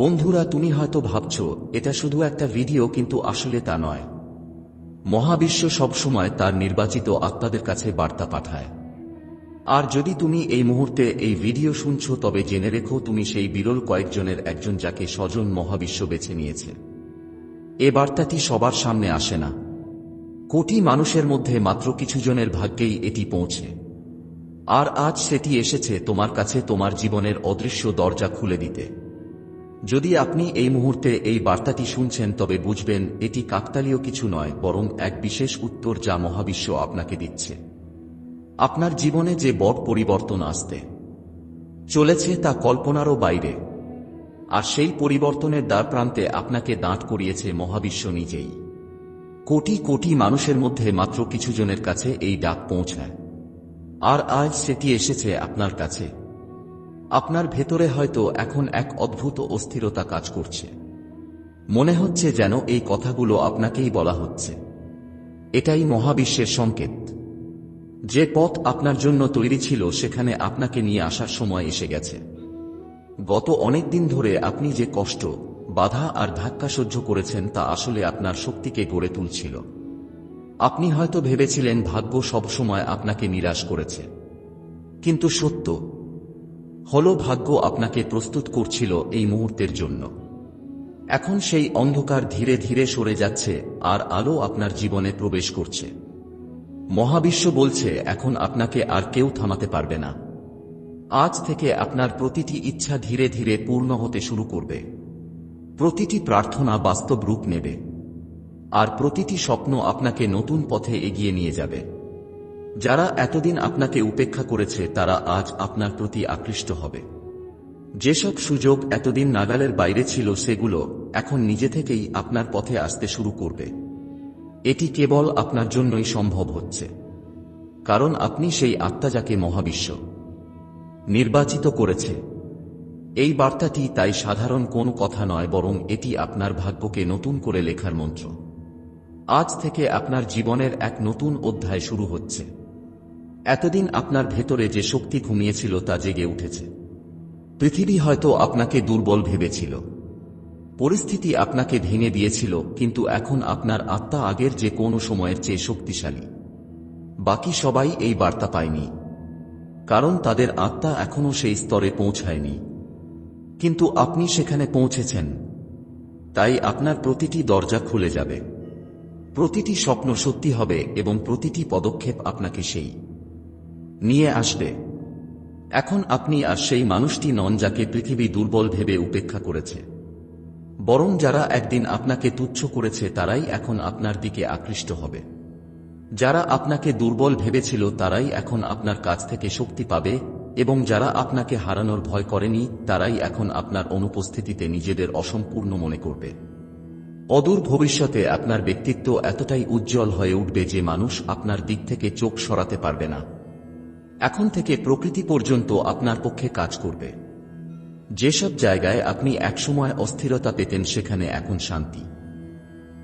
বন্ধুরা, তুমি হয়তো ভাবছ, এটা শুধু একটা ভিডিও, কিন্তু আসলে তা নয়। মহাবিশ্ব সবসময় তার নির্বাচিত আত্মাদের কাছে বার্তা পাঠায়। আর যদি তুমি এই মুহূর্তে এই ভিডিও শুনছ, তবে জেনে রেখো, তুমি সেই বিরল কয়েকজনের একজন যাকে স্বজন মহাবিশ্ব বেছে নিয়েছে। এ বার্তাটি সবার সামনে আসে না। কোটি মানুষের মধ্যে মাত্র কিছু জনের ভাগ্যেই এটি পৌঁছে। আর আজ সেটি এসেছে তোমার কাছে তোমার জীবনের অদৃশ্য দরজা খুলে দিতে। যদি আপনি এই মুহূর্তে এই বার্তাটি শুনছেন, তবে বুঝবেন এটি কাকতালীয় কিছু নয়, বরং এক বিশেষ উত্তর যা মহাবিশ্ব আপনাকে দিচ্ছে। আপনার জীবনে যে বড় পরিবর্তন আসতে চলেছে তা কল্পনারও বাইরে, আর সেই পরিবর্তনের দ্বার প্রান্তে আপনাকে দাঁড় করিয়েছে মহাবিশ্ব নিজেই। কোটি কোটি মানুষের মধ্যে মাত্র কিছু জনের কাছে এই ডাক পৌঁছায়, আর আজ সেটি এসেছে আপনার কাছে। আপনার ভেতরে হয়তো এখন এক অদ্ভুত অস্থিরতা কাজ করছে। মনে হচ্ছে যেন এই কথাগুলো আপনাকেই বলা হচ্ছে। এটাই মহাবিশ্বের সংকেত। যে পথ আপনার জন্য তৈরি ছিল সেখানে আপনাকে নিয়ে আসার সময় এসে গেছে। গত অনেক দিন ধরে আপনি যে কষ্ট, বাধা আর ধাক্কা সহ্য করেছেন তা আসলে আপনার শক্তিকে গড়ে তুলছিল। আপনি হয়তো ভেবেছিলেন ভাগ্য সবসময় আপনাকে নিরাশ করেছে। কিন্তু সত্য হল ভাগ্য আপনাকে প্রস্তুত করছিল এই মুহূর্তের জন্য। এখন সেই অন্ধকার ধীরে ধীরে সরে যাচ্ছে আর আলো আপনার জীবনে প্রবেশ করছে। মহাবিশ্ব বলছে, এখন আপনাকে আর কেউ থামাতে পারবে না। আজ থেকে আপনার প্রতিটি ইচ্ছা ধীরে ধীরে পূর্ণ হতে শুরু করবে। প্রতিটি প্রার্থনা বাস্তব রূপ নেবে। আর প্রতিটি স্বপ্ন আপনাকে নতুন পথে এগিয়ে নিয়ে যাবে। যারা এতদিন আপনাকে উপেক্ষা করেছে, তারা আজ আপনার প্রতি আকৃষ্ট হবে। যেসব সুযোগ এতদিন নাগালের বাইরে ছিল, সেগুলো এখন নিজে থেকেই আপনার পথে আসতে শুরু করবে। এটি কেবল আপনার জন্যই সম্ভব হচ্ছে। কারণ আপনি সেই আত্মা যাকে মহাবিশ্ব নির্বাচিত করেছে। এই বার্তাটি তাই সাধারণ কোনো কথা নয়, বরং এটি আপনার ভাগ্যকে নতুন করে লেখার মন্ত্র। আজ থেকে আপনার জীবনের এক নতুন অধ্যায় শুরু হচ্ছে। এতদিন আপনার ভেতরে যে শক্তি ঘুমিয়েছিল তা জেগে উঠেছে। পৃথিবী হয়তো আপনাকে দুর্বল ভেবেছিল। পরিস্থিতি আপনাকে ভেঙে দিয়েছিল, কিন্তু এখন আপনার আত্মা আগের যে কোনো সময়ের চেয়ে শক্তিশালী। বাকি সবাই এই বার্তা পায়নি। কারণ তাদের আত্মা এখনও সেই স্তরে পৌঁছায়নি। কিন্তু আপনি সেখানে পৌঁছেছেন। তাই আপনার প্রতিটি দরজা খুলে যাবে। প্রতিটি স্বপ্ন সত্যি হবে এবং প্রতিটি পদক্ষেপ আপনাকে সেই নিয়ে আসবে। এখন আপনি আর সেই মানুষটি নন যাকে পৃথিবী দুর্বল ভেবে উপেক্ষা করেছে। বরং যারা একদিন আপনাকে তুচ্ছ করেছে, তারাই এখন আপনার দিকে আকৃষ্ট হবে। যারা আপনাকে দুর্বল ভেবেছিল, তারাই এখন আপনার কাছ থেকে শক্তি পাবে, এবং যারা আপনাকে হারানোর ভয় করেনি, তারাই এখন আপনার অনুপস্থিতিতে নিজেদের অসম্পূর্ণ মনে করবে। অদূর ভবিষ্যতে আপনার ব্যক্তিত্ব এতটাই উজ্জ্বল হয়ে উঠবে যে মানুষ আপনার দিক থেকে চোখ সরাতে পারবে না। এখন থেকে প্রকৃতি পর্যন্ত আপনার পক্ষে কাজ করবে। যেসব জায়গায় আপনি একসময় অস্থিরতা পেতেন, সেখানে এখন শান্তি।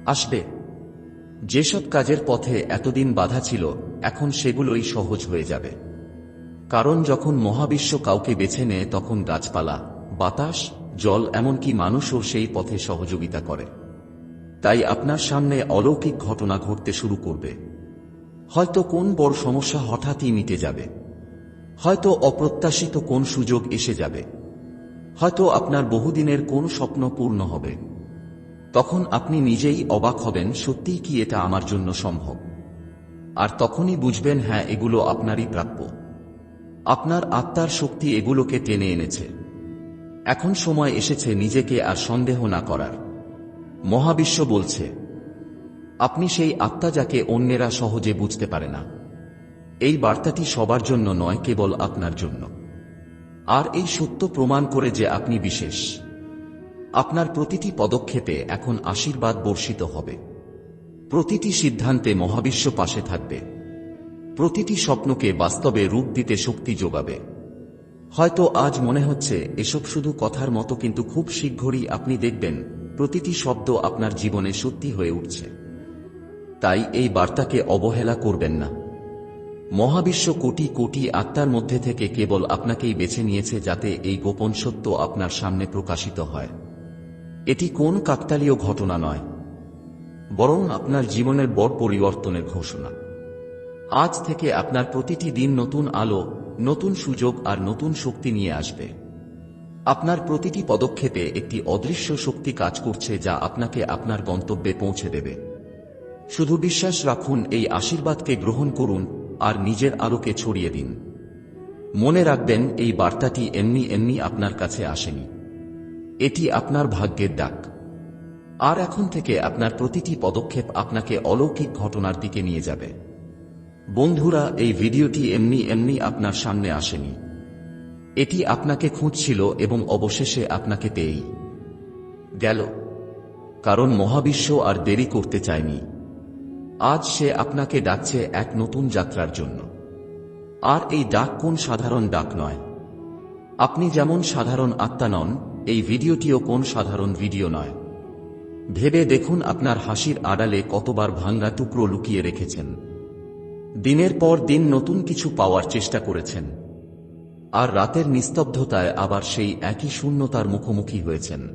আসবে। যেসব কাজের পথে এতদিন বাধা ছিল, এখন সেগুলোই সহজ হয়ে যাবে। কারণ যখন মহাবিশ্ব কাউকে বেছে নেয়, তখন গাছপালা, বাতাস, জল, এমনকি মানুষও সেই পথে সহযোগিতা করে। তাই আপনার সামনে অলৌকিক ঘটনা ঘটতে শুরু করবে। হয়তো কোন বড় সমস্যা হঠাৎই মিটে যাবে। হয়তো অপ্রত্যাশিত কোন সুযোগ এসে যাবে। হয়তো আপনার বহুদিনের কোন স্বপ্ন পূর্ণ হবে। তখন আপনি নিজেই অবাক হবেন, সত্যিই কি এটা আমার জন্য সম্ভব? আর তখনই বুঝবেন হ্যাঁ এগুলো আপনারই প্রাপ্য। আপনার আত্মার শক্তি এগুলোকে টেনে এনেছে। এখন সময় এসেছে নিজেকে আর সন্দেহ না করার। মহাবিশ্ব বলছে, আপনি সেই আত্মা যাকে অন্যেরা সহজে বুঝতে পারে না। এই বার্তাটি সবার জন্য নয়, কেবল আপনার জন্য। আর এই সত্য প্রমাণ করে যে আপনি বিশেষ। আপনার প্রতিটি পদক্ষেপে এখন আশীর্বাদ বর্ষিত হবে। প্রতিটি সিদ্ধান্তে মহাবিশ্ব পাশে থাকবে। প্রতিটি স্বপ্নকে বাস্তবে রূপ দিতে শক্তি যোগাবে। হয়তো আজ মনে হচ্ছে, এসব শুধু কথার মতো, কিন্তু খুব শীঘ্রই আপনি দেখবেন, প্রতিটি শব্দ আপনার জীবনে সত্যি হয়ে উঠছে। তাই এই বার্তাকে অবহেলা করবেন না। মহাবিশ্ব কোটি কোটি আত্মার মধ্যে থেকে কেবল আপনাকেই বেছে নিয়েছে যাতে এই গোপন সত্য আপনার সামনে প্রকাশিত হয়। এটি কোন কাকতালীয় ঘটনা নয়, বরং আপনার জীবনের বড় পরিবর্তনের ঘোষণা। আজ থেকে আপনার প্রতিটি দিন নতুন আলো, নতুন সুযোগ আর নতুন শক্তি নিয়ে আসবে। আপনার প্রতিটি পদক্ষেপে একটি অদৃশ্য শক্তি কাজ করছে যা আপনাকে আপনার গন্তব্যে পৌঁছে দেবে। শুধু বিশ্বাস রাখুন, এই আশীর্বাদকে গ্রহণ করুন আর নিজের আলোকে ছড়িয়ে দিন। মনে রাখবেন, এই বার্তাটি এমনি এমনি আপনার কাছে আসেনি। এটি আপনার ভাগ্যের ডাক। আর এখন থেকে আপনার প্রতিটি পদক্ষেপ আপনাকে অলৌকিক ঘটনার দিকে নিয়ে যাবে। বন্ধুরা, এই ভিডিওটি এমনি এমনি আপনার সামনে আসেনি। এটি আপনাকে খুঁজছিল এবং অবশেষে আপনাকে পেয়েই গেল। কারণ মহাবিশ্ব আর দেরি করতে চায়নি। আজ সে আপনাকে ডাকছে এক নতুন যাত্রার জন্য। আর এই ডাক কোন সাধারণ ডাক নয়? আপনি যেমন সাধারণ আত্মা নন, এই ভিডিওটিও কোন সাধারণ ভিডিও নয়। ভেবে দেখুন আপনার হাসির আড়ালে কতবার ভাঙ্গা টুকরো লুকিয়ে রেখেছেন। দিনের পর দিন নতুন কিছু পাওয়ার চেষ্টা করেছেন। আর রাতের নিস্তব্ধতায় আবার সেই একই শূন্যতার মুখোমুখি হয়েছেন।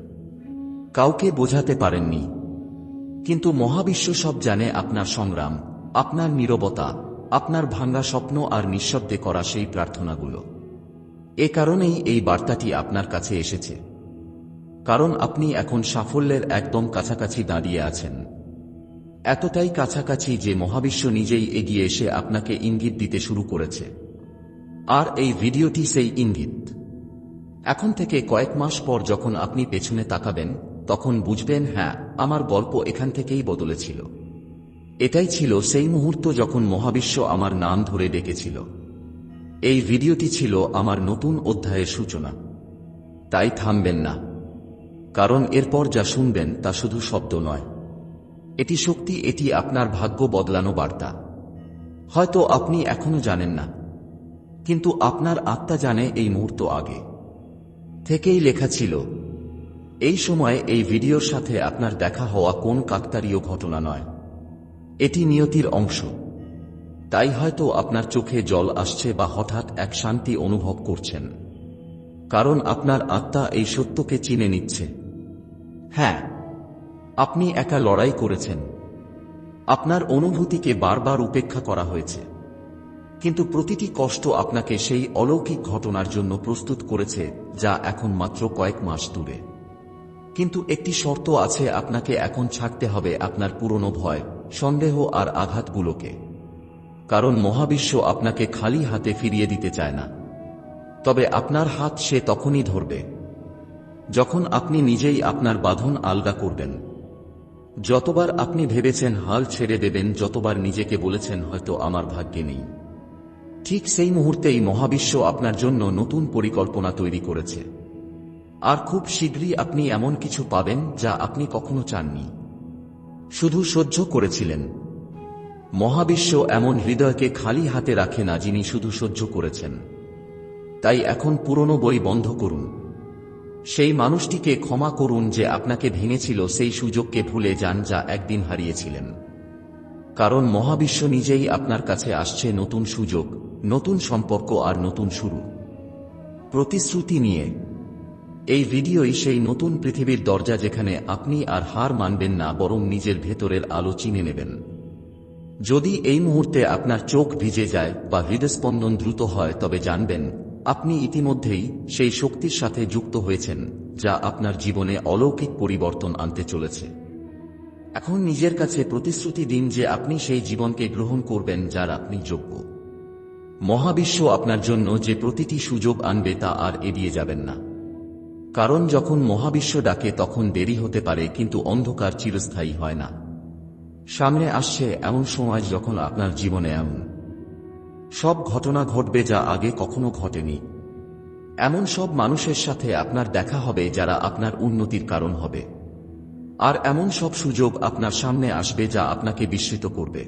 কাউকে বোঝাতে পারেননি কিন্তু মহাবিশ্ব সব জানে আপনার সংগ্রাম, আপনার নীরবতা, আপনার ভাঙ্গা স্বপ্ন আর নিঃশব্দে করা সেই প্রার্থনাগুলো। এ কারণেই এই বার্তাটি আপনার কাছে এসেছে। কারণ আপনি এখন সাফল্যের একদম কাছাকাছি দাঁড়িয়ে আছেন। এতটাই কাছাকাছি যে মহাবিশ্ব নিজেই এগিয়ে এসে আপনাকে ইঙ্গিত দিতে শুরু করেছে। আর এই ভিডিওটি সেই ইঙ্গিত। এখন থেকে কয়েক মাস পর যখন আপনি পেছনে তাকাবেন তখন বুঝবেন হ্যাঁ আমার গল্প এখান থেকেই বদলেছিল এটাই ছিল সেই মুহূর্ত যখন মহাবিশ্ব আমার নাম ধরে ডেকেছিল। এই ভিডিওটি ছিল আমার নতুন অধ্যায়ের সূচনা। তাই থামবেন না। কারণ এরপর যা শুনবেন তা শুধু শব্দ নয়। এটি শক্তি, এটি আপনার ভাগ্য বদলানো বার্তা। হয়তো আপনি এখনও জানেন না। কিন্তু আপনার আত্মা জানে এই মুহূর্ত আগে। থেকেই লেখা ছিল এই সময়ে এই ভিডিওর সাথে আপনার দেখা হওয়া কোন কাকতারীয় ঘটনা নয়। এটি নিয়তির অংশ। তাই হয়তো আপনার চোখে জল আসছে বা হঠাৎ এক শান্তি অনুভব করছেন। কারণ আপনার আত্মা এই সত্যকে চিনে নিচ্ছে। হ্যাঁ আপনি একা লড়াই করেছেন। আপনার অনুভূতিকে বারবার উপেক্ষা করা হয়েছে। কিন্তু প্রতিটি কষ্ট আপনাকে সেই অলৌকিক ঘটনার জন্য প্রস্তুত করেছে যা এখন মাত্র কয়েক মাস দূরে। কিন্তু একটি শর্ত আছে আপনাকে এখন ছাড়তে হবে আপনার পুরনো ভয়, সন্দেহ আর আঘাতগুলোকে। কারণ মহাবিশ্ব আপনাকে খালি হাতে ফিরিয়ে দিতে চায় না। তবে আপনার হাত সে তখনই ধরবে। যখন আপনি নিজেই আপনার বাঁধন আলগা করবেন। যতবার আপনি ভেবেছেন হাল ছেড়ে দেবেন, যতবার নিজেকে বলেছেন হয়তো আমার ভাগ্যে নেই। ঠিক সেই মুহূর্তেই মহাবিশ্ব আপনার জন্য নতুন পরিকল্পনা তৈরি করেছে। আর খুব শীঘ্রই আপনি এমন কিছু পাবেন যা আপনি কখনো চাননি। শুধু সহ্য করেছিলেন। মহাবিশ্ব এমন হৃদয়কে খালি হাতে রাখে না যিনি শুধু সহ্য করেছেন। তাই এখন পুরনো বই বন্ধ করুন। সেই মানুষটিকে ক্ষমা করুন যে আপনাকে ভেঙেছিল সেই সুযোগকে ভুলে যান যা একদিন হারিয়েছিলেন। কারণ মহাবিশ্ব নিজেই আপনার কাছে আসছে নতুন সুযোগ, নতুন সম্পর্ক আর নতুন শুরু। প্রতিশ্রুতি নিয়ে এই ভিডিওই সেই নতুন পৃথিবীর দরজা যেখানে আপনি আর হার মানবেন না, বরং নিজের ভেতরের আলো চিনে নেবেন। যদি এই মুহূর্তে আপনার চোখ ভিজে যায় বা হৃদস্পন্দন দ্রুত হয়, তবে জানবেন, আপনি ইতিমধ্যেই সেই শক্তির সাথে যুক্ত হয়েছেন, যা আপনার জীবনে অলৌকিক পরিবর্তন আনতে চলেছে। এখন নিজের কাছে প্রতিশ্রুতি দিন যে আপনি সেই জীবনকে গ্রহণ করবেন যার আপনি যোগ্য। মহাবিশ্ব আপনার জন্য যে প্রতিটি সুযোগ আনবে তা আর এড়িয়ে যাবেন না। কারণ যখন মহাবিশ্ব ডাকে তখন দেরি হতে পারে, কিন্তু অন্ধকার চিরস্থায়ী হয় না। সামনে আসছে এমন সময় যখন আপনার জীবনে এমন। সব ঘটনা ঘটবে যা আগে কখনো ঘটেনি। এমন সব মানুষের সাথে আপনার দেখা হবে যারা আপনার উন্নতির কারণ হবে। আর এমন সব সুযোগ আপনার সামনে আসবে যা আপনাকে বিস্মিত করবে।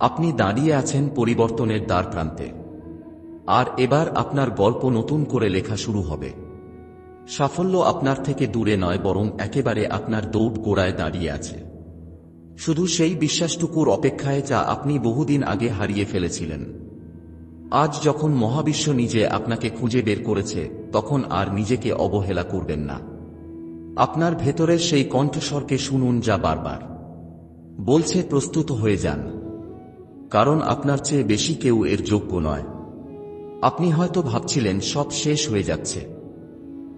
আপনি দাঁড়িয়ে আছেন পরিবর্তনের দ্বার প্রান্তে। আর এবার আপনার গল্প নতুন করে লেখা শুরু হবে। সাফল্য আপনার থেকে দূরে নয়, বরং একেবারে আপনার দৌড় গোড়ায় দাঁড়িয়ে আছে। শুধু সেই বিশ্বাসটুকুর অপেক্ষায় যা আপনি বহুদিন আগে হারিয়ে ফেলেছিলেন। আজ যখন মহাবিশ্ব নিজে আপনাকে খুঁজে বের করেছে, তখন আর নিজেকে অবহেলা করবেন না। আপনার ভেতরের সেই কণ্ঠস্বরকে শুনুন যা বারবার। বলছে, প্রস্তুত হয়ে যান। কারণ আপনার চেয়ে বেশি কেউ এর যোগ্য নয়। আপনি হয়তো ভাবছিলেন, সব শেষ হয়ে যাচ্ছে।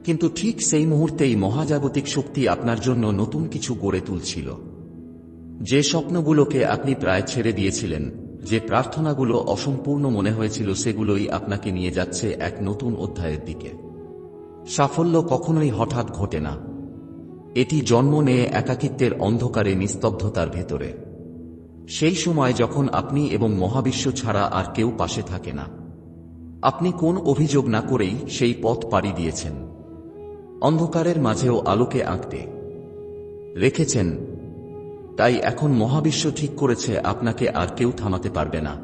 কিন্তু ঠিক সেই মুহূর্তেই মহাজাগতিক শক্তি আপনার জন্য নতুন কিছু গড়ে তুলছিল। যে স্বপ্নগুলোকে আপনি প্রায় ছেড়ে দিয়েছিলেন, যে প্রার্থনাগুলো অসম্পূর্ণ মনে হয়েছিল সেগুলোই আপনাকে নিয়ে যাচ্ছে এক নতুন অধ্যায়ের দিকে। সাফল্য কখনোই হঠাৎ ঘটে না। এটি জন্ম নেয় একাকিত্বের অন্ধকারে নিস্তব্ধতার ভেতরে। সেই সময় যখন আপনি এবং মহাবিশ্ব ছাড়া আর কেউ পাশে থাকে না। আপনি কোন অভিযোগ না করেই সেই পথ পাড়ি দিয়েছেন। অন্ধকারের মাঝেও আলোকে আঁকতে। রেখেছেন, তাই এখন মহাবিশ্ব ঠিক করেছে আপনাকে আর কেউ থামাতে পারবে না।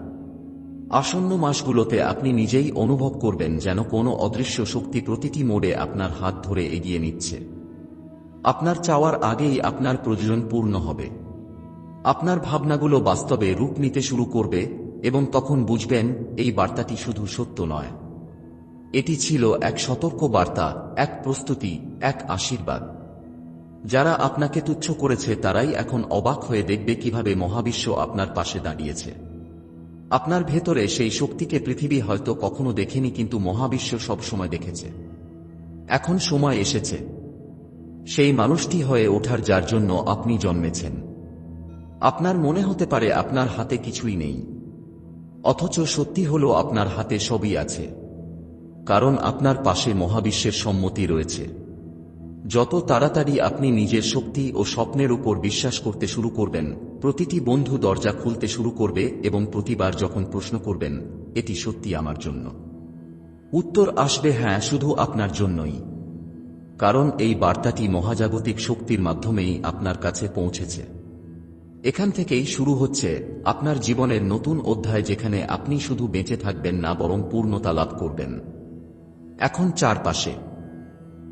আসন্ন মাসগুলোতে আপনি নিজেই অনুভব করবেন যেন কোনো অদৃশ্য শক্তি প্রতিটি মোড়ে আপনার হাত ধরে এগিয়ে নিচ্ছে। আপনার চাওয়ার আগেই আপনার প্রয়োজন পূর্ণ হবে। আপনার ভাবনাগুলো বাস্তবে রূপ নিতে শুরু করবে এবং তখন বুঝবেন, এই বার্তাটি শুধু সত্য নয়। এটি ছিল এক সতর্ক বার্তা এক প্রস্তুতি, এক আশীর্বাদ। যারা আপনাকে তুচ্ছ করেছে, তারাই এখন অবাক হয়ে দেখবে কীভাবে মহাবিশ্ব আপনার পাশে দাঁড়িয়েছে। আপনার ভেতরে সেই শক্তিকে পৃথিবী হয়তো কখনো দেখেনি, কিন্তু মহাবিশ্ব সবসময় দেখেছে। এখন সময় এসেছে। সেই মানুষটি হয়ে ওঠার যার জন্য আপনি জন্মেছেন। আপনার মনে হতে পারে আপনার হাতে কিছুই নেই। অথচ সত্যি হল, আপনার হাতে সবই আছে। কারণ আপনার পাশে মহাবিশ্বের সম্মতি রয়েছে। যত তাড়াতাড়ি আপনি নিজের শক্তি ও স্বপ্নের উপর বিশ্বাস করতে শুরু করবেন, প্রতিটি বন্ধু দরজা খুলতে শুরু করবে এবং প্রতিবার যখন প্রশ্ন করবেন, এটি সত্যি আমার জন্য? উত্তর আসবে হ্যাঁ শুধু আপনার জন্যই। কারণ এই বার্তাটি মহাজাগতিক শক্তির মাধ্যমেই আপনার কাছে পৌঁছেছে। এখান থেকেই শুরু হচ্ছে আপনার জীবনের নতুন অধ্যায় যেখানে আপনি শুধু বেঁচে থাকবেন না, বরং পূর্ণতা লাভ করবেন। এখন চারপাশে।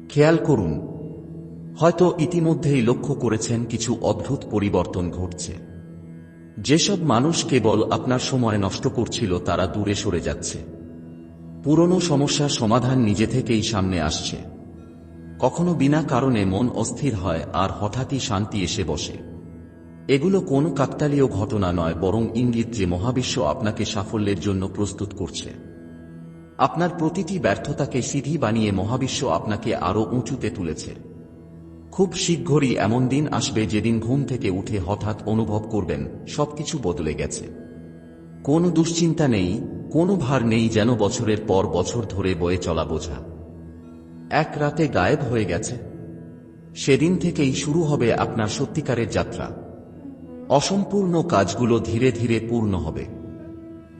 খেয়াল করুন, হয়তো ইতিমধ্যেই লক্ষ্য করেছেন কিছু অদ্ভুত পরিবর্তন ঘটছে। যেসব মানুষ কেবল আপনার সময় নষ্ট করছিল, তারা দূরে সরে যাচ্ছে। পুরনো সমস্যার সমাধান নিজে থেকেই সামনে আসছে। কখনো বিনা কারণে মন অস্থির হয়, আর হঠাৎই শান্তি এসে বসে। এগুলো কোন কাকতালীয় ঘটনা নয়, বরং ইঙ্গিত যে মহাবিশ্ব আপনাকে সাফল্যের জন্য প্রস্তুত করছে। আপনার প্রতিটি ব্যর্থতাকে সিধি বানিয়ে মহাবিশ্ব আপনাকে আরও উঁচুতে তুলেছে। খুব শীঘ্রই এমন দিন আসবে যেদিন ঘুম থেকে উঠে হঠাৎ অনুভব করবেন, সবকিছু বদলে গেছে। কোনো দুশ্চিন্তা নেই, কোনো ভার নেই যেন বছরের পর বছর ধরে বয়ে চলা বোঝা। এক রাতে গায়েব হয়ে গেছে। সেদিন থেকেই শুরু হবে আপনার সত্যিকারের যাত্রা। অসম্পূর্ণ কাজগুলো ধীরে ধীরে পূর্ণ হবে।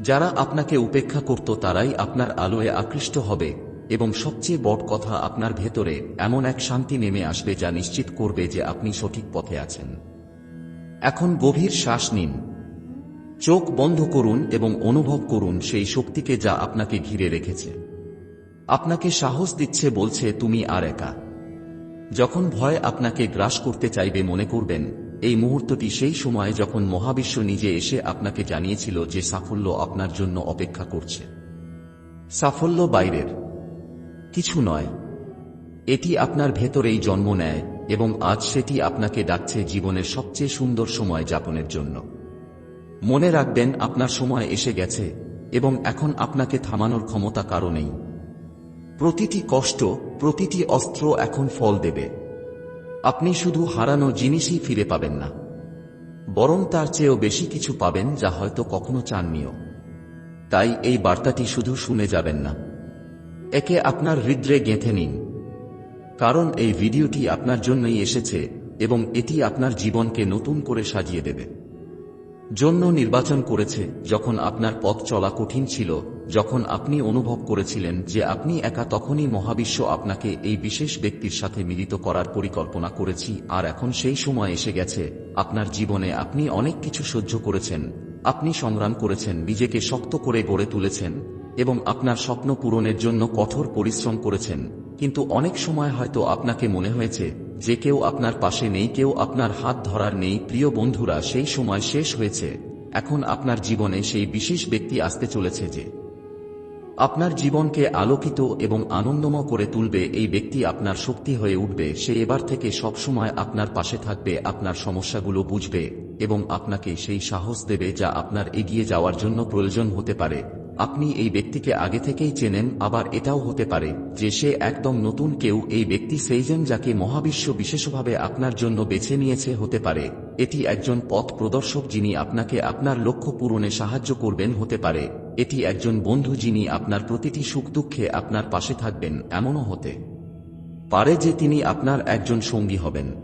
যারা আপনাকে উপেক্ষা করত তারাই আপনার আলোয় আকৃষ্ট হবে, এবং সবচেয়ে বড় কথা আপনার ভেতরে এমন এক শান্তি নেমে আসবে যা নিশ্চিত করবে যে আপনি সঠিক পথে আছেন। এখন গভীর শ্বাস নিন। চোখ বন্ধ করুন এবং অনুভব করুন সেই শক্তিকে যা আপনাকে ঘিরে রেখেছে। আপনাকে সাহস দিচ্ছে বলছে, তুমি আর একা। যখন ভয় আপনাকে গ্রাস করতে চাইবে মনে করবেন এই মুহূর্তটি সেই সময় যখন মহাবিশ্ব নিজে এসে আপনাকে জানিয়েছিল যে সাফল্য আপনার জন্য অপেক্ষা করছে। সাফল্য বাইরের। কিছু নয়। এটি আপনার ভেতরেই জন্ম নেয় এবং আজ সেটি আপনাকে ডাকছে জীবনের সবচেয়ে সুন্দর সময় যাপনের জন্য। মনে রাখবেন, আপনার সময় এসে গেছে এবং এখন আপনাকে থামানোর ক্ষমতা কারও নেই। প্রতিটি কষ্ট, প্রতিটি অস্ত্র এখন ফল দেবে। আপনি শুধু হারানো জিনিসই ফিরে পাবেন না, বরং তার চেয়েও বেশি কিছু পাবেন যা হয়তো কখনো চাননিও। তাই এই বার্তাটি শুধু শুনে যাবেন না। একে আপনার হৃদ্রে গেঁথে নিন, কারণ এই ভিডিওটি আপনার জন্যই এসেছে এবং এটি আপনার জীবনকে নতুন করে সাজিয়ে দেবে। জন্য নির্বাচন করেছে যখন আপনার পথ চলা কঠিন ছিল যখন আপনি অনুভব করেছিলেন যে আপনি একা, তখনই মহাবিশ্ব আপনাকে এই বিশেষ ব্যক্তির সাথে মিলিত করার পরিকল্পনা করেছি, আর এখন সেই সময় এসে গেছে। আপনার জীবনে আপনি অনেক কিছু সহ্য করেছেন। আপনি সংগ্রাম করেছেন, নিজেকে শক্ত করে গড়ে তুলেছেন, এবং আপনার স্বপ্ন পূরণের জন্য কঠোর পরিশ্রম করেছেন। কিন্তু অনেক সময় হয়তো আপনাকে মনে হয়েছে যে কেউ আপনার পাশে নেই, কেউ আপনার হাত ধরার নেই। প্রিয় বন্ধুরা, সেই সময় শেষ হয়েছে। এখন আপনার জীবনে সেই বিশেষ ব্যক্তি আসতে চলেছে যে আপনার জীবনকে আলোকিত এবং আনন্দময় করে তুলবে, এই ব্যক্তি আপনার শক্তি হয়ে উঠবে, সে এবার থেকে সবসময় আপনার পাশে থাকবে, আপনার সমস্যাগুলো বুঝবে এবং আপনাকে সেই সাহস দেবে যা আপনার এগিয়ে যাওয়ার জন্য প্রয়োজন হতে পারে। আপনি এই ব্যক্তিকে আগে থেকেই চেনেন, আবার এটাও হতে পারে যে সে একদম নতুন কেউ এই ব্যক্তি সেইজন যাকে মহাবিশ্ব বিশেষভাবে আপনার জন্য বেছে নিয়েছে হতে পারে। এটি একজন পথ প্রদর্শক যিনি আপনাকে আপনার লক্ষ্য পূরণে সাহায্য করবেন হতে পারে। এটি একজন বন্ধু যিনি আপনার প্রতিটি সুখ দুঃখে আপনার পাশে থাকবেন, এমনও হতে পারে যে তিনি আপনার একজন সঙ্গী হবেন।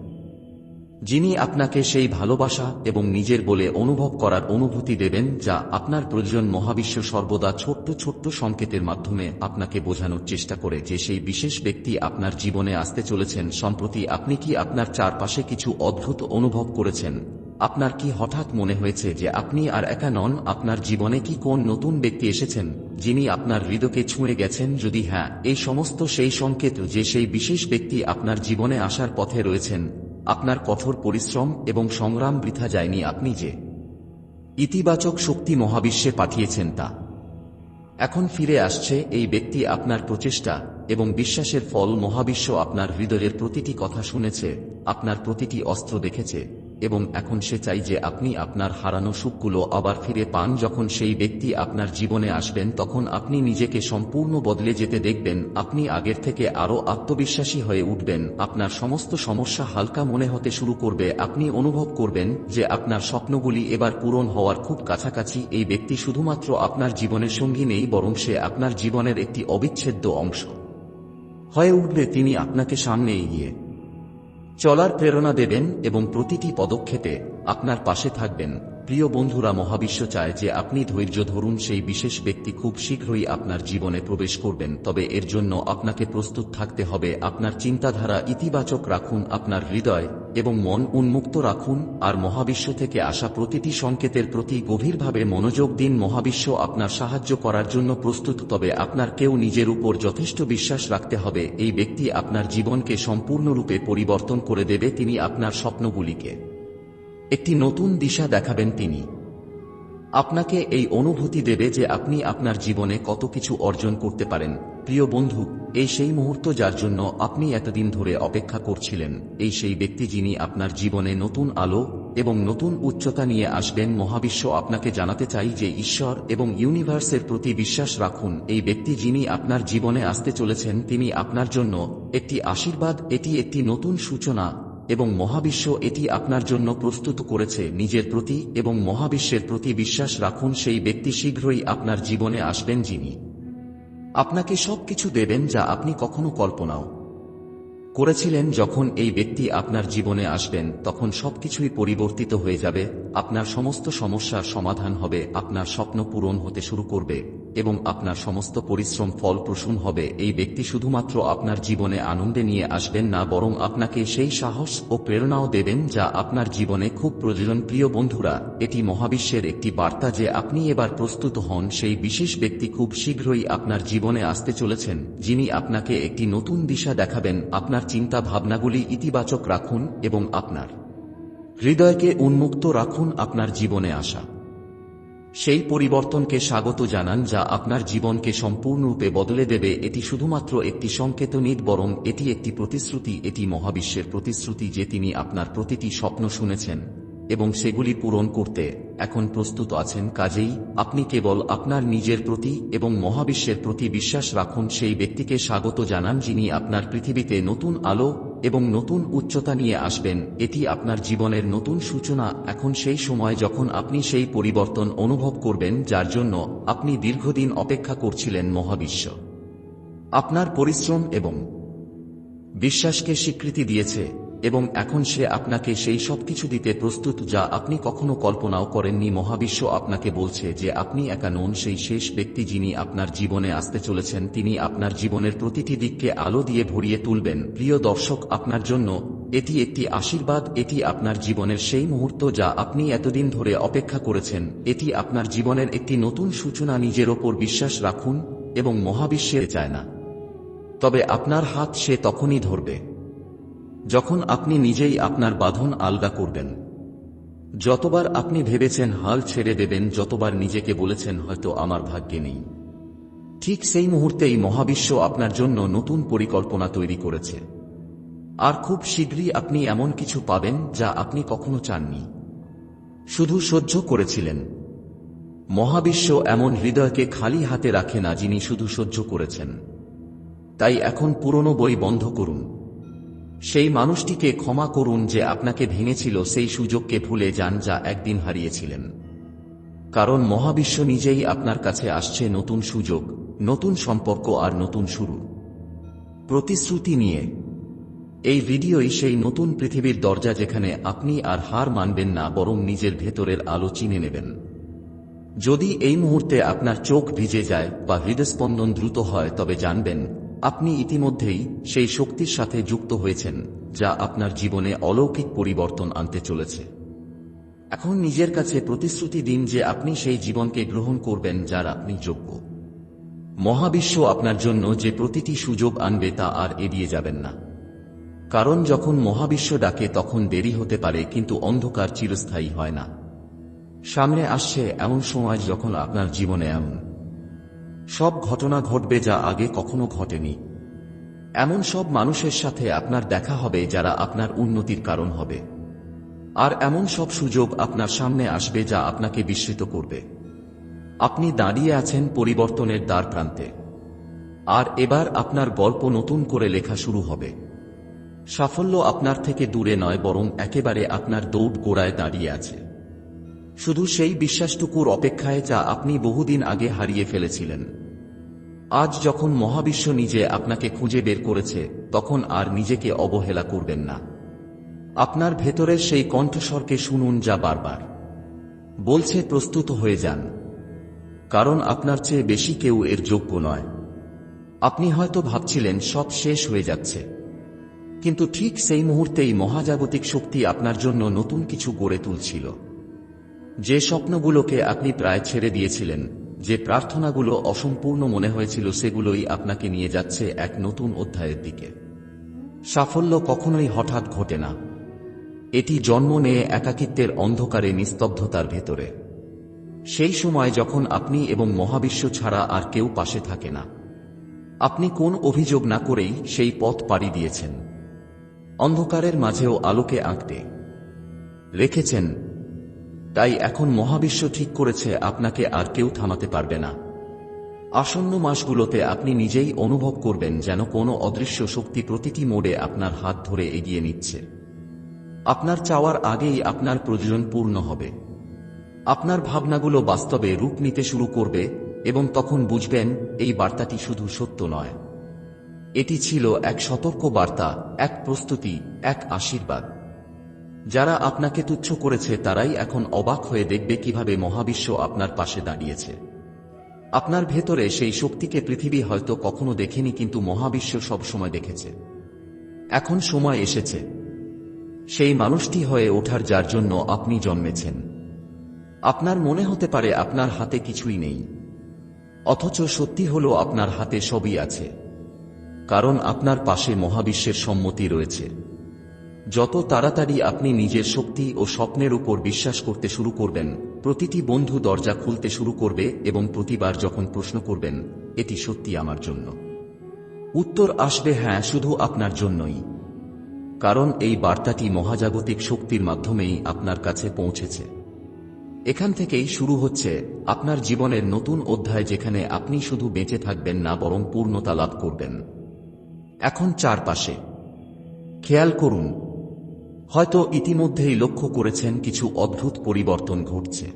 যিনি আপনাকে সেই ভালোবাসা এবং নিজের বলে অনুভব করার অনুভূতি দেবেন যা আপনার প্রয়োজন মহাবিশ্ব সর্বদা ছোট্ট ছোট্ট সংকেতের মাধ্যমে আপনাকে বোঝানোর চেষ্টা করে যে সেই বিশেষ ব্যক্তি আপনার জীবনে আসতে চলেছেন সম্প্রতি আপনি কি আপনার চারপাশে কিছু অদ্ভুত অনুভব করেছেন? আপনার কি হঠাৎ মনে হয়েছে যে আপনি আর একা নন? আপনার জীবনে কি কোন নতুন ব্যক্তি এসেছেন যিনি আপনার হৃদয়কে ছুঁয়ে গেছেন? যদি হ্যাঁ এই সমস্ত সেই সংকেত যে সেই বিশেষ ব্যক্তি আপনার জীবনে আসার পথে রয়েছেন আপনার কঠোর পরিশ্রম এবং সংগ্রাম বৃথা যায়নি আপনি যে। ইতিবাচক শক্তি মহাবিশ্বে পাঠিয়েছেন তা। এখন ফিরে আসছে এই ব্যক্তি আপনার প্রচেষ্টা এবং বিশ্বাসের ফল মহাবিশ্ব আপনার হৃদয়ের প্রতিটি কথা শুনেছে, আপনার প্রতিটি অস্ত্র দেখেছে। এবং এখন সে চাই যে আপনি আপনার হারানো সুখগুলো আবার ফিরে পান। যখন সেই ব্যক্তি আপনার জীবনে আসবেন, তখন আপনি নিজেকে সম্পূর্ণ বদলে যেতে দেখবেন। আপনি আগের থেকে আরও আত্মবিশ্বাসী হয়ে উঠবেন। আপনার সমস্ত সমস্যা হালকা মনে হতে শুরু করবে। আপনি অনুভব করবেন যে আপনার স্বপ্নগুলি এবার পূরণ হওয়ার খুব কাছাকাছি। এই ব্যক্তি শুধুমাত্র আপনার জীবনের সঙ্গী নেই, বরং সে আপনার জীবনের একটি অবিচ্ছেদ্য অংশ। হয়ে উঠবে তিনি আপনাকে সামনে এগিয়ে চলার প্রেরণা দেবেন এবং প্রতিটি পদক্ষেপে আপনার পাশে থাকবেন। প্রিয় বন্ধুরা, মহাবিশ্ব চায় যে আপনি ধৈর্য ধরুন, সেই বিশেষ ব্যক্তি খুব শীঘ্রই আপনার জীবনে প্রবেশ করবেন। তবে এর জন্য আপনাকে প্রস্তুত থাকতে হবে, আপনার চিন্তাধারা ইতিবাচক রাখুন, আপনার হৃদয় এবং মন উন্মুক্ত রাখুন, আর মহাবিশ্ব থেকে আসা প্রতিটি সংকেতের প্রতি গভীরভাবে মনোযোগ দিন। মহাবিশ্ব আপনার সাহায্য করার জন্য প্রস্তুত, তবে আপনার কেউ নিজের উপর যথেষ্ট বিশ্বাস রাখতে হবে। এই ব্যক্তি আপনার জীবনকে সম্পূর্ণরূপে পরিবর্তন করে দেবে, তিনি আপনার স্বপ্নগুলিকে। একটি নতুন দিশা দেখাবেন তিনি। আপনাকে এই অনুভূতি দেবে যে আপনি আপনার জীবনে কত কিছু অর্জন করতে পারেন। প্রিয় বন্ধু, এই সেই মুহূর্ত যার জন্য আপনি এতদিন ধরে অপেক্ষা করছিলেন। এই সেই ব্যক্তি যিনি আপনার জীবনে নতুন আলো এবং নতুন উচ্চতা নিয়ে আসবেন, মহাবিশ্ব আপনাকে জানাতে চাই যে ঈশ্বর এবং ইউনিভার্সের প্রতি বিশ্বাস রাখুন, এই ব্যক্তি যিনি আপনার জীবনে আসতে চলেছেন, তিনি আপনার জন্য একটি আশীর্বাদ, এটি একটি নতুন সূচনা এবং মহাবিশ্ব এটি আপনার জন্য প্রস্তুত করেছে। নিজের প্রতি এবং মহাবিশ্বের প্রতি বিশ্বাস রাখুন, সেই ব্যক্তি শীঘ্রই আপনার জীবনে আসবেন যিনি। আপনাকে সবকিছু দেবেন যা আপনি কখনো কল্পনাও করেছিলেন যখন এই ব্যক্তি আপনার জীবনে আসবেন, তখন সবকিছুই পরিবর্তিত হয়ে যাবে। আপনার সমস্ত সমস্যার সমাধান হবে, আপনার স্বপ্ন পূরণ হতে শুরু করবে। এবং আপনার সমস্ত পরিশ্রম ফলপ্রসূন হবে। এই ব্যক্তি শুধুমাত্র আপনার জীবনে আনন্দে নিয়ে আসবেন না, বরং আপনাকে সেই সাহস ও প্রেরণাও দেবেন যা আপনার জীবনে খুব প্রয়োজন প্রিয় বন্ধুরা। এটি মহাবিশ্বের একটি বার্তা যে আপনি এবার প্রস্তুত হন। সেই বিশেষ ব্যক্তি খুব শীঘ্রই আপনার জীবনে আসতে চলেছেন, যিনি আপনাকে একটি নতুন দিশা দেখাবেন। আপনার চিন্তা ভাবনাগুলি ইতিবাচক রাখুন এবং আপনার হৃদয়কে উন্মুক্ত রাখুন আপনার জীবনে আসা। সেই পরিবর্তনকে স্বাগত জানান যা আপনার জীবনকে সম্পূর্ণরূপে বদলে দেবে। এটি শুধুমাত্র একটি সংকেত নিট বরং এটি একটি প্রতিশ্রুতি, এটি মহাবিশ্বের প্রতিশ্রুতি যে তিনি আপনার প্রতিটি স্বপ্ন শুনেছেন এবং সেগুলি পূরণ করতে এখন প্রস্তুত আছেন। কাজেই আপনি কেবল আপনার নিজের প্রতি এবং মহাবিশ্বের প্রতি বিশ্বাস রাখুন। সেই ব্যক্তিকে স্বাগত জানান যিনি আপনার পৃথিবীতে নতুন আলো এবং নতুন উচ্চতা নিয়ে আসবেন, এটি আপনার জীবনের নতুন সূচনা। এখন সেই সময় যখন আপনি সেই পরিবর্তন অনুভব করবেন, যার জন্য আপনি দীর্ঘদিন অপেক্ষা করছিলেন মহাবিশ্ব। আপনার পরিশ্রম এবং বিশ্বাসকে স্বীকৃতি দিয়েছে। এবং এখন সে আপনাকে সেই সব কিছু দিতে প্রস্তুত যা আপনি কখনো কল্পনাও করেননি। মহাবিশ্ব আপনাকে বলছে যে আপনি একা নন, সেই শেষ ব্যক্তি যিনি আপনার জীবনে আসতে চলেছেন, তিনি আপনার জীবনের প্রতিটি দিককে আলো দিয়ে ভরিয়ে তুলবেন। প্রিয় দর্শক, আপনার জন্য এটি একটি আশীর্বাদ, এটি আপনার জীবনের সেই মুহূর্ত যা আপনি এতদিন ধরে অপেক্ষা করেছেন। এটি আপনার জীবনের একটি নতুন সূচনা, নিজের ওপর বিশ্বাস রাখুন এবং মহাবিশ্বে চায় না। তবে আপনার হাত সে তখনই ধরবে। যখন আপনি নিজেই আপনার বাঁধন আলগা করবেন। যতবার আপনি ভেবেছেন হাল ছেড়ে দেবেন, যতবার নিজেকে বলেছেন, হয়তো আমার ভাগ্যে নেই। ঠিক সেই মুহূর্তেই মহাবিশ্ব আপনার জন্য নতুন পরিকল্পনা তৈরি করেছে। আর খুব শীঘ্রই আপনি এমন কিছু পাবেন যা আপনি কখনো চাননি। শুধু সহ্য করেছিলেন। মহাবিশ্ব এমন হৃদয়কে খালি হাতে রাখে না যিনি শুধু সহ্য করেছেন। তাই এখন পুরনো বই বন্ধ করুন। সেই মানুষটিকে ক্ষমা করুন যে আপনাকে ভেঙেছিল, সেই সুযোগকে ভুলে যান যা একদিন হারিয়েছিলেন। কারণ মহাবিশ্ব নিজেই আপনার কাছে আসছে নতুন সুযোগ, নতুন সম্পর্ক আর নতুন শুরু। প্রতিশ্রুতি নিয়ে। এই ভিডিওই সেই নতুন পৃথিবীর দরজা যেখানে আপনি আর হার মানবেন না, বরং নিজের ভেতরের আলো চিনে নেবেন। যদি এই মুহূর্তে আপনার চোখ ভিজে যায় বা হৃদস্পন্দন দ্রুত হয়, তবে জানবেন আপনি ইতিমধ্যেই সেই শক্তির সাথে যুক্ত হয়েছেন, যা আপনার জীবনে অলৌকিক পরিবর্তন আনতে চলেছে। এখন নিজের কাছে প্রতিশ্রুতি দিন যে আপনি সেই জীবনকে গ্রহণ করবেন যার আপনি যোগ্য। মহাবিশ্ব আপনার জন্য যে প্রতিটি সুযোগ আনবে তা আর এড়িয়ে যাবেন না। কারণ যখন মহাবিশ্ব ডাকে তখন দেরি হতে পারে, কিন্তু অন্ধকার চিরস্থায়ী হয় না। সামনে আসছে এমন সময় যখন আপনার জীবনে এমন সব ঘটনা ঘটবে যা আগে কখনো ঘটেনি। এমন সব মানুষের সাথে আপনার দেখা হবে যারা আপনার উন্নতির কারণ হবে। আর এমন সব সুযোগ আপনার সামনে আসবে যা আপনাকে বিস্মিত করবে। আপনি দাঁড়িয়ে আছেন পরিবর্তনের দ্বার প্রান্তে। আর এবার আপনার গল্প নতুন করে লেখা শুরু হবে। সাফল্য আপনার থেকে দূরে নয়, বরং একেবারে আপনার দৌড় গোড়ায় দাঁড়িয়ে আছে। শুধু সেই বিশ্বাসটুকুর অপেক্ষায় যা আপনি বহুদিন আগে হারিয়ে ফেলেছিলেন। আজ যখন মহাবিশ্ব নিজে আপনাকে খুঁজে বের করেছে, তখন আর নিজেকে অবহেলা করবেন না। আপনার ভেতরের সেই কণ্ঠস্বরকে শুনুন যা বারবার। বলছে, প্রস্তুত হয়ে যান। কারণ আপনার চেয়ে বেশি কেউ এর যোগ্য নয়। আপনি হয়তো ভাবছিলেন, সব শেষ হয়ে যাচ্ছে। কিন্তু ঠিক সেই মুহূর্তেই মহাজাগতিক শক্তি আপনার জন্য নতুন কিছু গড়ে তুলছিল। যে স্বপ্নগুলোকে আপনি প্রায় ছেড়ে দিয়েছিলেন যে প্রার্থনাগুলো অসম্পূর্ণ মনে হয়েছিল সেগুলোই আপনাকে নিয়ে যাচ্ছে এক নতুন অধ্যায়ের দিকে। সাফল্য কখনোই হঠাৎ ঘটে না। এটি জন্ম নেয় একাকিত্বের অন্ধকারে নিস্তব্ধতার ভেতরে। সেই সময় যখন আপনি এবং মহাবিশ্ব ছাড়া আর কেউ পাশে থাকে না। আপনি কোন অভিযোগ না করেই সেই পথ পাড়ি দিয়েছেন। অন্ধকারের মাঝেও আলোকে আঁকতে। রেখেছেন তাই এখন মহাবিশ্ব ঠিক করেছে, আপনাকে আর কেউ থামাতে পারবে না। আসন্ন মাসগুলোতে আপনি নিজেই অনুভব করবেন যেন কোনো অদৃশ্য শক্তি প্রতিটি মোড়ে আপনার হাত ধরে এগিয়ে নিচ্ছে। আপনার চাওয়ার আগেই আপনার প্রয়োজন পূর্ণ হবে। আপনার ভাবনাগুলো বাস্তবে রূপ নিতে শুরু করবে এবং তখন বুঝবেন, এই বার্তাটি শুধু সত্য নয়। এটি ছিল এক সতর্ক বার্তা, এক প্রস্তুতি, এক আশীর্বাদ। যারা আপনাকে তুচ্ছ করেছে, তারাই এখন অবাক হয়ে দেখবে কীভাবে মহাবিশ্ব আপনার পাশে দাঁড়িয়েছে। আপনার ভেতরে সেই শক্তিকে পৃথিবী হয়তো কখনো দেখেনি, কিন্তু মহাবিশ্ব সবসময় দেখেছে। এখন সময় এসেছে। সেই মানুষটি হয়ে ওঠার যার জন্য আপনি জন্মেছেন। আপনার মনে হতে পারে আপনার হাতে কিছুই নেই। অথচ সত্যি হল, আপনার হাতে সবই আছে। কারণ আপনার পাশে মহাবিশ্বের সম্মতি রয়েছে। যত তাড়াতাড়ি আপনি নিজের শক্তি ও স্বপ্নের উপর বিশ্বাস করতে শুরু করবেন, প্রতিটি বন্ধু দরজা খুলতে শুরু করবে এবং প্রতিবার যখন প্রশ্ন করবেন, এটি সত্যি আমার জন্য? উত্তর আসবে হ্যাঁ শুধু আপনার জন্যই। কারণ এই বার্তাটি মহাজাগতিক শক্তির মাধ্যমেই আপনার কাছে পৌঁছেছে। এখান থেকেই শুরু হচ্ছে আপনার জীবনের নতুন অধ্যায় যেখানে আপনি শুধু বেঁচে থাকবেন না, বরং পূর্ণতা লাভ করবেন। এখন চারপাশে। খেয়াল করুন হয়তো ইতিমধ্যেই লক্ষ্য করেছেন কিছু অদ্ভুত পরিবর্তন ঘটছে।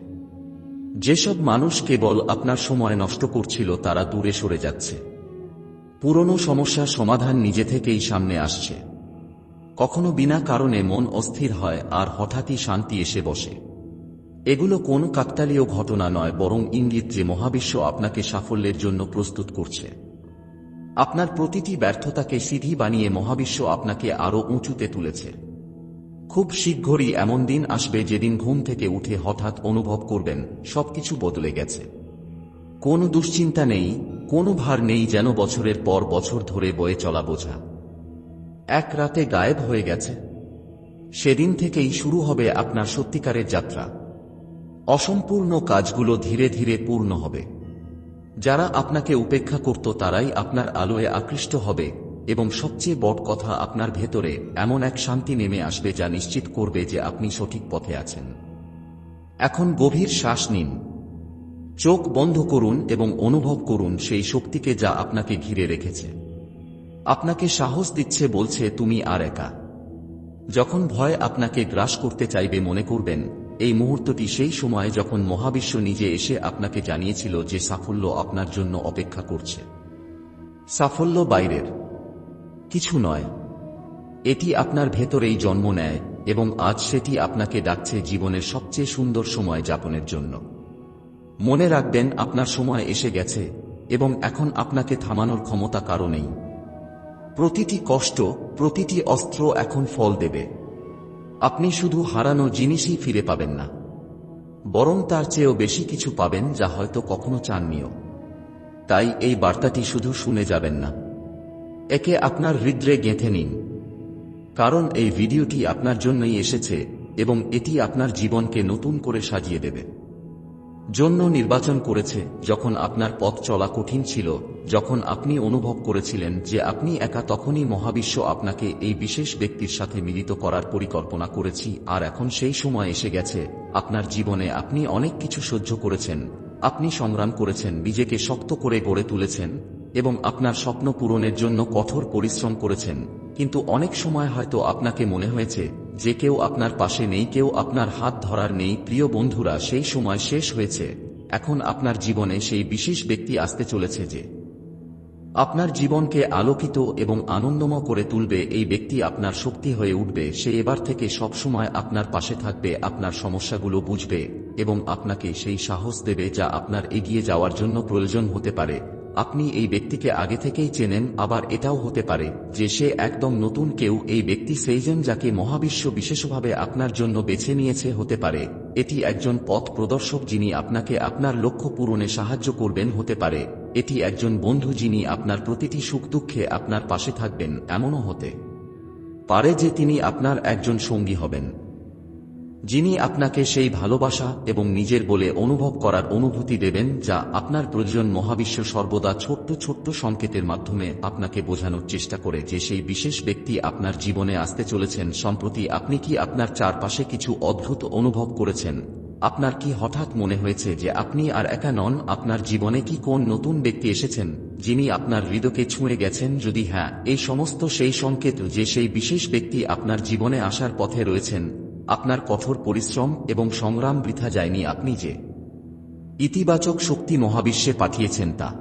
যেসব মানুষ কেবল আপনার সময় নষ্ট করছিল, তারা দূরে সরে যাচ্ছে। পুরনো সমস্যার সমাধান নিজে থেকেই সামনে আসছে। কখনো বিনা কারণে মন অস্থির হয়, আর হঠাৎই শান্তি এসে বসে। এগুলো কোন কাকতালীয় ঘটনা নয়, বরং ইঙ্গিত যে মহাবিশ্ব আপনাকে সাফল্যের জন্য প্রস্তুত করছে। আপনার প্রতিটি ব্যর্থতাকে সিধি বানিয়ে মহাবিশ্ব আপনাকে আরও উঁচুতে তুলেছে। খুব শীঘ্রই এমন দিন আসবে যেদিন ঘুম থেকে উঠে হঠাৎ অনুভব করবেন সবকিছু বদলে গেছে। কোনো দুশ্চিন্তা নেই, কোনো ভার নেই যেন বছরের পর বছর ধরে বয়ে চলা বোঝা। এক রাতে গায়েব হয়ে গেছে। সেদিন থেকেই শুরু হবে আপনার সত্যিকারের যাত্রা। অসম্পূর্ণ কাজগুলো ধীরে ধীরে পূর্ণ হবে। যারা আপনাকে উপেক্ষা করত তারাই আপনার আলোয় আকৃষ্ট হবে। এবং সবচেয়ে বড় কথা, আপনার ভেতরে এমন এক শান্তি নেমে আসবে যা নিশ্চিত করবে যে আপনি সঠিক পথে আছেন। এখন গভীর শ্বাস নিন। চোখ বন্ধ করুন এবং অনুভব করুন সেই শক্তিকে যা আপনাকে ঘিরে রেখেছে। আপনাকে সাহস দিচ্ছে, বলছে, তুমি আর একা। যখন ভয় আপনাকে গ্রাস করতে চাইবে, মনে করবেন, এই মুহূর্তটি সেই সময় যখন মহাবিশ্ব নিজে এসে আপনাকে জানিয়েছিল যে সাফল্য আপনার জন্য অপেক্ষা করছে। সাফল্য বাইরের। কিছু নয়। এটি আপনার ভেতরেই জন্ম নেয় এবং আজ সেটি আপনাকে ডাকছে জীবনের সবচেয়ে সুন্দর সময় যাপনের জন্য। মনে রাখবেন, আপনার সময় এসে গেছে এবং এখন আপনাকে থামানোর ক্ষমতা কারও নেই। প্রতিটি কষ্ট, প্রতিটি অস্ত্র এখন ফল দেবে। আপনি শুধু হারানো জিনিসই ফিরে পাবেন না, বরং তার চেয়েও বেশি কিছু পাবেন যা হয়তো কখনো চাননিও। তাই এই বার্তাটি শুধু শুনে যাবেন না। একে আপনার হৃদ্রে গেঁথে নিন। কারণ এই ভিডিওটি আপনার জন্যই এসেছে এবং এটি আপনার জীবনকে নতুন করে সাজিয়ে দেবে। জন্য নির্বাচন করেছে যখন আপনার পথ চলা কঠিন ছিল, যখন আপনি অনুভব করেছিলেন যে আপনি একা তখনই মহাবিশ্ব আপনাকে এই বিশেষ ব্যক্তির সাথে মিলিত করার পরিকল্পনা করেছি, আর এখন সেই সময় এসে গেছে, আপনার জীবনে আপনি অনেক কিছু সহ্য করেছেন, আপনি সংগ্রাম করেছেন, নিজেকে শক্ত করে গড়ে তুলেছেন এবং আপনার স্বপ্ন পূরণের জন্য কঠোর পরিশ্রম করেছেন। কিন্তু অনেক সময় হয়তো আপনাকে মনে হয়েছে যে কেউ আপনার পাশে নেই, কেউ আপনার হাত ধরার নেই। প্রিয় বন্ধুরা, সেই সময় শেষ হয়েছে। এখন আপনার জীবনে সেই বিশেষ ব্যক্তি আসতে চলেছে যে আপনার জীবনকে আলোকিত এবং আনন্দময় করে তুলবে। এই ব্যক্তি আপনার শক্তি হয়ে উঠবে। সে এবার থেকে সবসময় আপনার পাশে থাকবে, আপনার সমস্যাগুলো বুঝবে এবং আপনাকে সেই সাহস দেবে যা আপনার এগিয়ে যাওয়ার জন্য প্রয়োজন হতে পারে। আপনি এই ব্যক্তিকে আগে থেকেই চেনেন, আবার এটাও হতে পারে যে সে একদম নতুন কেউ। এই ব্যক্তি সেইজন যাকে মহাবিশ্ব বিশেষভাবে আপনার জন্য বেছে নিয়েছে হতে পারে। এটি একজন পথ প্রদর্শক যিনি আপনাকে আপনার লক্ষ্য পূরণে সাহায্য করবেন হতে পারে। এটি একজন বন্ধু যিনি আপনার প্রতিটি সুখ দুঃখে আপনার পাশে থাকবেন, এমনও হতে পারে যে তিনি আপনার একজন সঙ্গী হবেন। যিনি আপনাকে সেই ভালোবাসা এবং নিজের বলে অনুভব করার অনুভূতি দেবেন যা আপনার প্রয়োজন মহাবিশ্ব সর্বদা ছোট্ট ছোট্ট সংকেতের মাধ্যমে আপনাকে বোঝানোর চেষ্টা করে যে সেই বিশেষ ব্যক্তি আপনার জীবনে আসতে চলেছেন সম্প্রতি আপনি কি আপনার চারপাশে কিছু অদ্ভুত অনুভব করেছেন? আপনার কি হঠাৎ মনে হয়েছে যে আপনি আর একা নন? আপনার জীবনে কি কোন নতুন ব্যক্তি এসেছেন যিনি আপনার হৃদয়কে ছুঁয়ে গেছেন? যদি হ্যাঁ এই সমস্ত সেই সংকেত যে সেই বিশেষ ব্যক্তি আপনার জীবনে আসার পথে রয়েছেন আপনার কঠোর পরিশ্রম এবং সংগ্রাম বৃথা যায়নি আপনি যে। ইতিবাচক শক্তি মহাবিশ্বে পাঠিয়েছেন তা।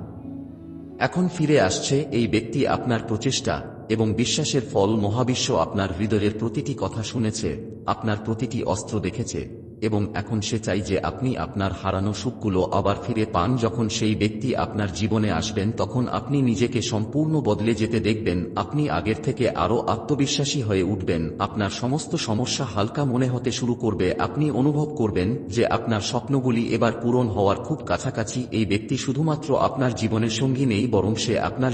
এখন ফিরে আসছে এই ব্যক্তি আপনার প্রচেষ্টা এবং বিশ্বাসের ফল মহাবিশ্ব আপনার হৃদয়ের প্রতিটি কথা শুনেছে, আপনার প্রতিটি অস্ত্র দেখেছে। এবং এখন সে চাই যে আপনি আপনার হারানো সুখগুলো আবার ফিরে পান। যখন সেই ব্যক্তি আপনার জীবনে আসবেন, তখন আপনি নিজেকে সম্পূর্ণ বদলে যেতে দেখবেন। আপনি আগের থেকে আরও আত্মবিশ্বাসী হয়ে উঠবেন। আপনার সমস্ত সমস্যা হালকা মনে হতে শুরু করবে। আপনি অনুভব করবেন যে আপনার স্বপ্নগুলি এবার পূরণ হওয়ার খুব কাছাকাছি। এই ব্যক্তি শুধুমাত্র আপনার জীবনের সঙ্গী নেই, বরং সে আপনার